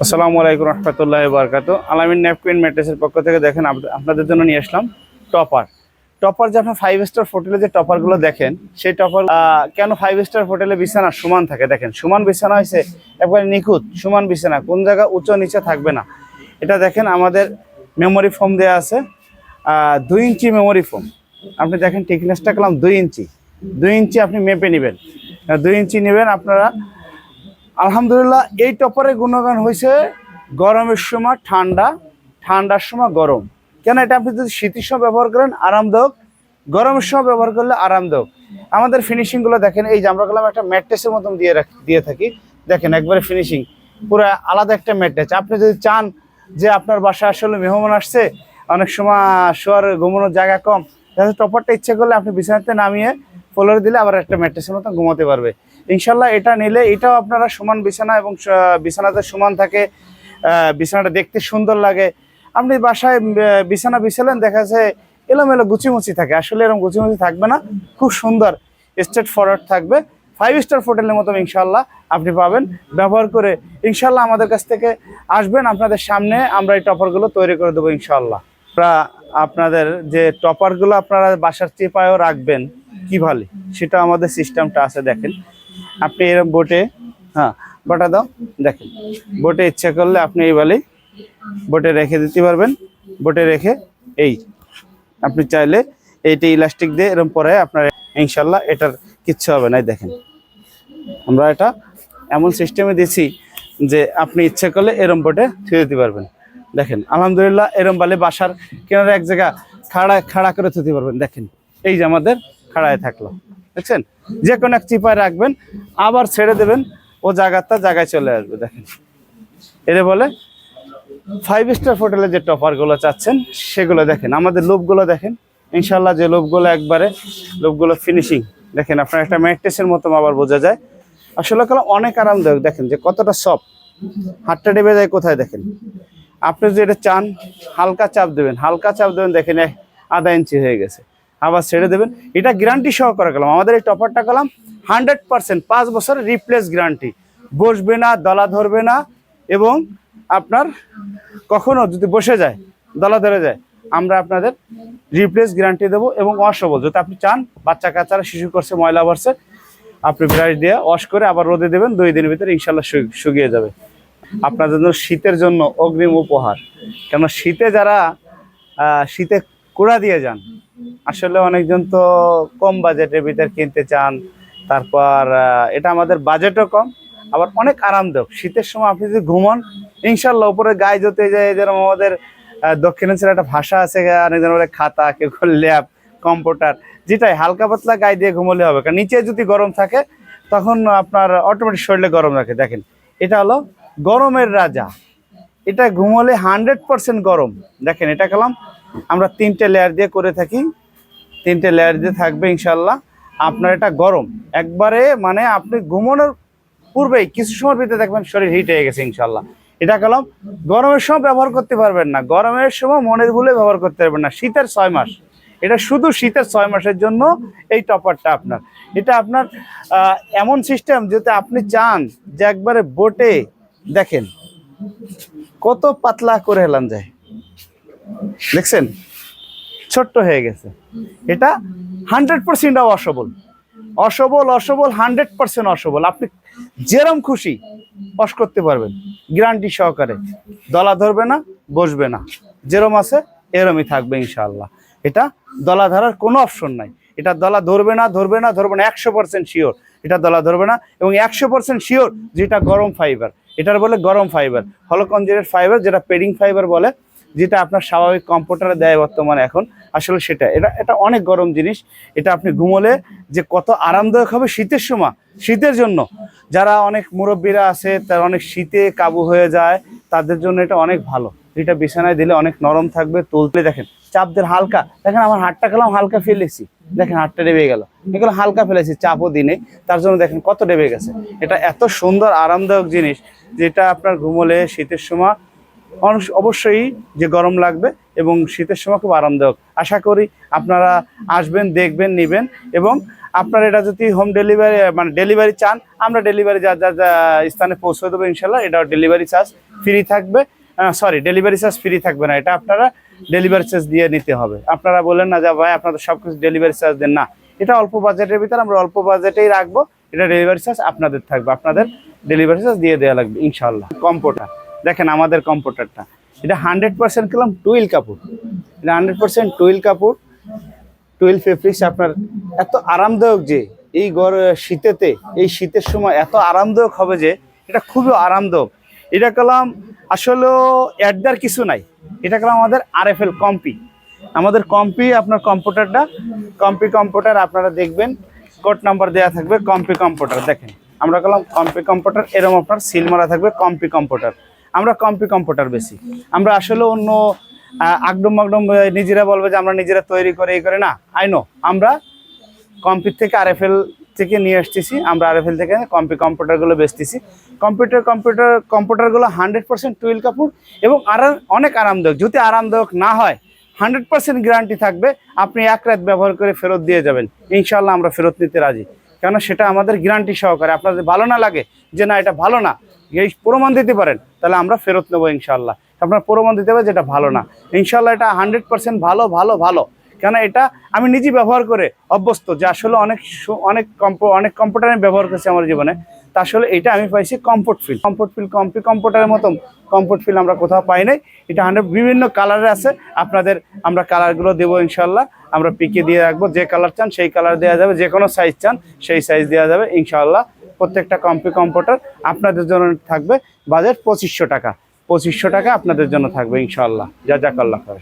আসসালামু আলাইকুম রহমতুল্লাহ বারকাত আলামিন ন্যাপকুইন ম্যাট্রেসের পক্ষ থেকে দেখেন আপনাদের জন্য নিয়ে আসলাম টপার। টপার যে আপনার ফাইভ স্টার হোটেলে যে টপারগুলো দেখেন, সেই টপার কেন ফাইভ স্টার হোটেলে বিছানা সমান থাকে? দেখেন, সমান বিছানা হয়েছে একবারে নিখুঁত, সমান বিছানা, কোন জায়গা উঁচু নিচে থাকবে না। এটা দেখেন, আমাদের মেমোরি ফোম দেওয়া আছে দুই ইঞ্চি মেমোরি ফোম আপনি দেখেন টিকনেসটা করলাম দুই ইঞ্চি। দুই ইঞ্চি আপনি মেপে নেবেন। দুই ইঞ্চি নেবেন আপনারা আলহামদুলিল্লাহ, এই টপারের গুণগান হয়েছে গরমের সময় ঠান্ডা, ঠান্ডার সময় গরম। কেন এটা আপনি যদি শীতের সময় ব্যবহার করেন, আরামদায়ক? গরমের সময় ব্যবহার করলে আরামদায়ক। আমাদের ফিনিশিংগুলো দেখেন, এই যে আমরা গেলাম একটা ম্যাট্রেসের মতন দিয়ে রাখ দিয়ে থাকি। দেখেন একবারে ফিনিশিং পুরো আলাদা একটা ম্যাট্রেস আপনি যদি চান যে আপনার বাসায় আসলে মেহমান আসছে, অনেক সময় শোয়ার ঘুমানোর জায়গা কম, তাহলে টপারটা ইচ্ছে করলে আপনি বিছানাতে নামিয়ে ফ্লোরে দিলে আবার একটা ম্যাট্রেসের মতো ঘুমাতে পারবে। ইনশাল্লাহ এটা নিলে এটাও আপনারা সমান বিছানা এবং বিছানাতে সমান থাকে। বিছানাটা দেখতে সুন্দর লাগে। আপনি বাসায় বিছানা বিছালেন, দেখা যাচ্ছে এলোমেলো গুচিমুচি থাকে। আসলে এরকম গুচিমুচি থাকবে না। খুব সুন্দর স্টেট ফরওয়ার্ড থাকবে। ফাইভ স্টার হোটেলের মতো ইনশাল্লাহ আপনি পাবেন। ব্যবহার করে ইনশাল্লাহ আমাদের কাছ থেকে আসবেন। আপনাদের সামনে আমরা এই টপারগুলো তৈরি করে দেবো ইনশাল্লাহ। আপনাদের যে টপারগুলো আপনারা বাসার চেপায়ও রাখবেন কীভাবে সেটা আমাদের সিস্টেমটা আছে, দেখেন। আপনি এরকম বোটে হ্যাঁ বটা দাও, দেখেন। বোটে ইচ্ছা করলে আপনি এই বালি বোটে রেখে দিতে পারবেন। বোটে রেখে এই, আপনি চাইলে এইটা ইলাস্টিক দিয়ে এরকম পরে আপনার, ইনশাল্লাহ এটার কিচ্ছু হবে না দেখেন। আমরা এটা এমন সিস্টেমে দিছি যে আপনি ইচ্ছে করলে এরম বোটে থুয়ে দিতে পারবেন। দেখেন, আলহামদুলিল্লাহ এরম বালে বাসার কিনারে এক জায়গা খাড়া খাড়া করে থুতে পারবেন, দেখেন। এই যে আমাদের খাড়ায় থাকল, দেখছেন? যে কোনো এক চিপায় রাখবেন, আবার ছেড়ে দেবেন, ও জায়গাটা জায়গায় চলে আসবে, দেখেন। এরে বলে ফাইভ স্টার হোটেলে যে টপারগুলো চাচ্ছেন, সেগুলো দেখেন, আমাদের লোভগুলো দেখেন। ইনশাল্লাহ যে লোভগুলো একবারে, লোভগুলো ফিনিশিং দেখেন, আপনার একটা ম্যাট্রেসের মতো আবার বোঝা যায়। আসলে অনেক আরামদায়ক, দেখেন, যে কতটা সফট হাতটা ডেবে যায় কোথায়, দেখেন? আপনি যদি এটা চান, হালকা চাপ দেবেন, হালকা চাপ দেবেন, দেখেন আধা ইঞ্চি হয়ে গেছে। আবার ছেড়ে দেবেন। এটা গ্যারান্টি সহকারে কলাম। আমাদের এই টপারটা কলাম হান্ড্রেড পার্সেন্ট পাঁচ বছরের রিপ্লেস গ্যারান্টি বসবে না, দলা ধরবে না এবং আপনার কখনো যদি বসে যায়, দলা ধরে যায়, আমরা আপনাদের রিপ্লেস গ্যারান্টি দেবো এবং অসবল যদি আপনি চান, বাচ্চা কাচ্চারা, শিশু করছে, ময়লা ভরছে, আপনি ব্রাশ দিয়ে ওয়াশ করে আবার রোদে দেবেন, দুই দিনের ভিতরে ইনশাল্লাহ শুকিয়ে যাবে। আপনাদের জন্য শীতের জন্য অগ্রিম উপহার। কেন শীতে যারা শীতে কুড়া দিয়ে যান আসলে অনেকজন তো কম বাজেটের ভিতর কিনতে চান তারপর এটা আমাদের বাজেটও কম আবার অনেক আরামদায়ক। শীতের সময় আপনি যদি ঘুমন ইনশাল্লাহ উপরে গায়ে যেতে যায় যেরকম আমাদের আহ, দক্ষিণাঞ্চলের একটা ভাষা আছে অনেকজন বলে খাতা কেউ ল্যাব কম্পিউটার যেটাই হালকা পাতলা গায়ে দিয়ে ঘুমলে হবে। কারণ নিচে যদি গরম থাকে তখন আপনার অটোমেটিক শরীরে গরম রাখে। দেখেন এটা হলো গরমের রাজা। এটা ঘুমলে হান্ড্রেড পার্সেন্ট গরম। দেখেন এটা কালাম, আমরা তিনটে লেয়ার দিয়ে করে থাকি। তিনটে লেয়ার দিয়ে থাকবে ইনশাল্লাহ আপনার এটা গরম। একবারে মানে আপনি ঘুমানোর পূর্বেই কিছু সময় ভিতরে দেখবেন শরীর হিট হয়ে গেছে ইনশাল্লাহ এটা কলম, গরমের সময় ব্যবহার করতে পারবেন না। গরমের সময় মনের ভুলে ব্যবহার করতে পারবেন না। শীতের ছয় মাস। এটা শুধু শীতের ছয় মাসের জন্য এই টপারটা আপনার। এটা আপনার এমন সিস্টেম যেটা আপনি চান যে একবারে বোটে দেখেন, কত পাতলা করে হেলান যায়। দেখছেন? ছোট্ট হয়ে গেছে। এটা হান্ড্রেড পার্সেন্ট অসবল অসবল অসবল হান্ড্রেড পার্সেন্ট অসবল আপনি যেরম খুশি অস করতে পারবেন। গ্যারান্টি সহকারে। দলা ধরবে না, বসবে না। যেরম আছে, এরমই থাকবে ইনশাল্লাহ এটা দলা ধরার কোনো অপশন নাই। এটা দলা ধরবে না ধরবে না ধরবে না। একশো পার্সেন্ট শিওর এটা দলা ধরবে না। এবং একশো পার্সেন্ট শিওর যেটা গরম ফাইবার এটার বলে গরম ফাইবার হলকঞ্জের ফাইবার যেটা পেডিং ফাইবার বলে, যেটা আপনার স্বাভাবিক কম্পিউটারে দেয় বর্তমানে এখন, আসলে সেটা, এটা এটা অনেক গরম জিনিস, এটা আপনি ঘুমোলে যে কত আরামদায়ক হবে শীতের সময়, শীতের জন্য। যারা অনেক মুরব্বীরা আছে, তারা অনেক শীতে কাবু হয়ে যায়, তাদের জন্য এটা অনেক ভালো। এটা বিছানায় দিলে অনেক নরম থাকবে, তুলতে দেখেন। চাপ দিয়ে হালকা। দেখেন আমার হাতটা খেলাম, হালকা ফেলেছি। দেখেন হাতটা ডেবে গেল। এগুলো হালকা ফেলেছি, চাপও দিনে তার জন্য দেখেন কত ডেবে গেছে। এটা এত সুন্দর, আরামদায়ক জিনিস, যেটা আপনার ঘুমলে শীতের সময় অন- অবশ্যই যে গরম লাগবে এবং শীতের সময় খুব আরামদায়ক। আশা করি আপনারা আসবেন, দেখবেন, নেবেন এবং আপনার এটা যদি হোম ডেলিভারি মানে ডেলিভারি চান, আমরা ডেলিভারি যা যা যা স্থানে পৌঁছে দেবো ইনশাল্লাহ এটা ডেলিভারি চার্জ ফ্রি থাকবে। সরি ডেলিভারি চার্জ ফ্রি থাকবে না। এটা আপনারা ডেলিভারি চার্জ দিয়ে নিতে হবে। আপনারা বলেন না যে, ভাই আপনাদের সব কিছু ডেলিভারি চার্জ দেন। না, এটা অল্প বাজেটের ভিতরে আমরা অল্প বাজেটেই রাখব। এটা ডেলিভারি চার্জ আপনাদের থাকবে। আপনাদের ডেলিভারি চার্জ দিয়ে দেওয়া লাগবে ইনশাল্লাহ কম্পোটার দেখেন আমাদের কম্পোটারটা এটা হান্ড্রেড পার্সেন্ট কিলাম টুইল কাপড়। এটা হান্ড্রেড পার্সেন্ট টুইল কাপড়। টুয়েলভ ফেব্রিক্স আপনার এত আরামদায়ক যে, এই গর শীতেতে, এই শীতের সময় এত আরামদায়ক হবে যে, এটা খুবই আরামদায়ক। এটা কলাম আসলেও অ্যাডদার কিছু নাই। এটা কলাম আমাদের আরএফএল কম্পি আমাদের কম্পি আপনার কম্পিউটারটা। কম্পি কম্পিউটার আপনারা দেখবেন, কোড নাম্বার দেওয়া থাকবে কম্পি কম্পিউটার। দেখেন, আমরা কলাম কম্পি কম্পিউটার এরকম আপনার সিল মারা থাকবে কম্পি কম্পিউটার। আমরা কম্পি কম্পিউটার বেশি। আমরা আসলে অন্য আগডম আগডম নিজেরা বলবে যে আমরা নিজেরা তৈরি করে এই করে না। আইনো আমরা কম্পিউটার থেকে আরএফএল থেকে নিয়ে আসতেছি, আমরা আর আরএফএল থেকে কম্পি কম্পিউটারগুলো বেচতেছি। কম্পিউটার কম্পিউটার কম্পিউটারগুলো হান্ড্রেড পার্সেন্ট টুয়েল কাপড় এবং আর, অনেক আরামদায়ক। যদি আরামদায়ক না হয় হান্ড্রেড পার্সেন্ট গ্যারান্টি থাকবে, আপনি এক রাত ব্যবহার করে ফেরত দিয়ে যাবেন। ইনশাল্লাহ আমরা ফেরত নিতে রাজি। কেন সেটা আমাদের গ্যারান্টি সহকারে। আপনাদের ভালো না লাগে যে না, এটা ভালো না, এই প্রমাণ দিতে পারেন, তাহলে আমরা ফেরত নেব ইনশাল্লাহ আপনার প্রমাণ দিতে হবে যেটা ভালো না। ইনশাল্লাহ এটা হান্ড্রেড পার্সেন্ট ভালো ভালো ভালো। কেন এটা আমি নিজে ব্যবহার করে অভ্যস্ত, যে আসলে অনেক অনেক কম্প অনেক কম্পিউটার আমি ব্যবহার করছি আমার জীবনে, তা আসলে এটা আমি পাইছি কমফোর্ট ফিল কমফোর্ট ফিল কম্পি কম্পিউটারের মতন কমফোর্ট ফিল আমরা কোথাও পাই নাই। এটা হান্ড্রেড বিভিন্ন কালারে আছে, আপনাদের আমরা কালারগুলো দেবো ইনশাল্লাহ আমরা পিকে দিয়ে রাখব, যে কালার চান সেই কালার দেওয়া যাবে, যে কোনো সাইজ চান সেই সাইজ দেওয়া যাবে ইনশাল্লাহ প্রত্যেকটা কম্পি কম্পিউটার আপনাদের জন্য থাকবে বাজেট পঁচিশশো টাকা। পঁচিশশো টাকা আপনাদের জন্য থাকবে ইনশাল্লাহ যা যাক আল্লাহ করে